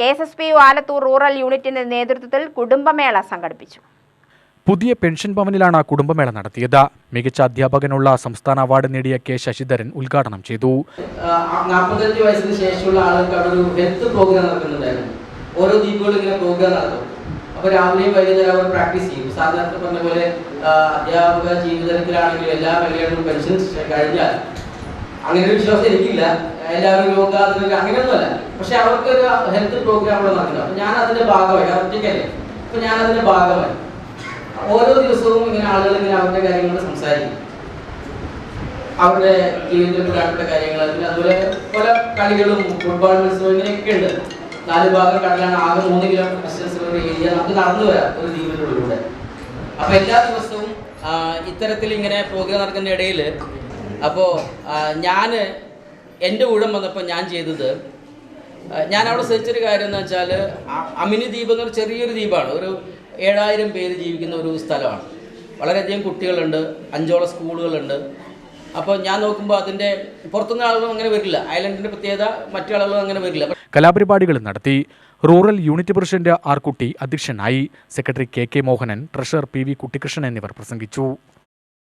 K S S P U Alathur rural യൂണിറ്റിന്റെ നേതൃത്വത്തിൽ കുടുംബമേള സംഘടിപ്പിച്ചു. പുതിയ പെൻഷൻ ഭവനിലാണ് കുടുംബമേള നടത്തിയത്. മികച്ച അധ്യാപകനുള്ള സംസ്ഥാന അവാർഡ് നേടിയ കെ ശശിധരൻ ഉദ്ഘാടനം ചെയ്തു. നാൽപ്പത്തഞ്ച് വയസ്സിന് ശേഷമുള്ള ആളുകൾക്ക് അവിടെ ഒരു ഹെൽത്ത് പ്രോഗ്രാം നടക്കുന്നുണ്ടായിരുന്നു. ഓരോ ദ്വീപുകളിൽ ഇങ്ങനെ പ്രോഗ്രാം നടത്തും അപ്പോൾ രാവിലെയും വൈകുന്നേരം അവർ പ്രാക്ടീസ് ചെയ്യും. സാധാരണ പറഞ്ഞ പോലെ അധ്യാപക ജീവിതത്തിലാണെങ്കിലും എല്ലാ മേഖലകളിലും പെൻഷൻ കഴിഞ്ഞാൽ അങ്ങനെ ഒരു വിശ്വാസം എനിക്കില്ല. എല്ലാവരും യോഗ അങ്ങനെയൊന്നുമല്ല. പക്ഷെ അവർക്ക് ഒരു ഹെൽത്ത് പ്രോഗ്രാം അവിടെ നടക്കുന്നത് അപ്പോൾ ഞാൻ അതിന്റെ ഭാഗമായി ഒറ്റയ്ക്കല്ലേ? അപ്പൊ ഞാൻ അതിന്റെ ഭാഗമായി ഓരോ ദിവസവും ഇങ്ങനെ ആളുകൾ ഇങ്ങനെ അവരുടെ കാര്യങ്ങൾ സംസാരിക്കും. അവരുടെ ജീവിതത്തിൽ പ്രധാനപ്പെട്ട കാര്യങ്ങൾ പിന്നെ അതുപോലെ പല കളികളും ഫുട്ബോൾ മത്സരവും ഇങ്ങനെയൊക്കെ ഉണ്ട്. നാല് ഭാഗം കടലാണ്. ആകെ മൂന്ന് കിലോമീറ്റർ ഏരിയ നമുക്ക് നടന്നു വരാം ഒരു ജീവിതത്തിലൂടെ. അപ്പൊ എല്ലാ ദിവസവും ഇത്തരത്തിൽ ഇങ്ങനെ പ്രോഗ്രാം നടക്കുന്ന ഇടയിൽ അപ്പോൾ ഞാൻ എന്റെ ഊഴം വന്നപ്പോൾ ഞാൻ ചെയ്തത് ഞാൻ അവിടെ ശ്രദ്ധിച്ചൊരു കാര്യം എന്ന് വെച്ചാൽ അമിനി ദ്വീപ് എന്നൊരു ചെറിയൊരു ദ്വീപാണ്. ഒരു ഏഴായിരം പേര് ജീവിക്കുന്ന ഒരു സ്ഥലമാണ്. വളരെയധികം കുട്ടികളുണ്ട് അഞ്ചോളം സ്കൂളുകളുണ്ട്. അപ്പോൾ ഞാൻ നോക്കുമ്പോൾ അതിന്റെ പുറത്തുനിന്ന് ആളുകളും അങ്ങനെ വരില്ല. ഐലൻഡിന്റെ പ്രത്യേകത മറ്റു ആളുകളും അങ്ങനെ വരില്ല. കലാപരിപാടികൾ നടത്തി rural unit president R Kutty അധ്യക്ഷനായി secretary K K Mohanan treasurer P V Kuttikrishnan എന്നിവർ പ്രസംഗിച്ചു.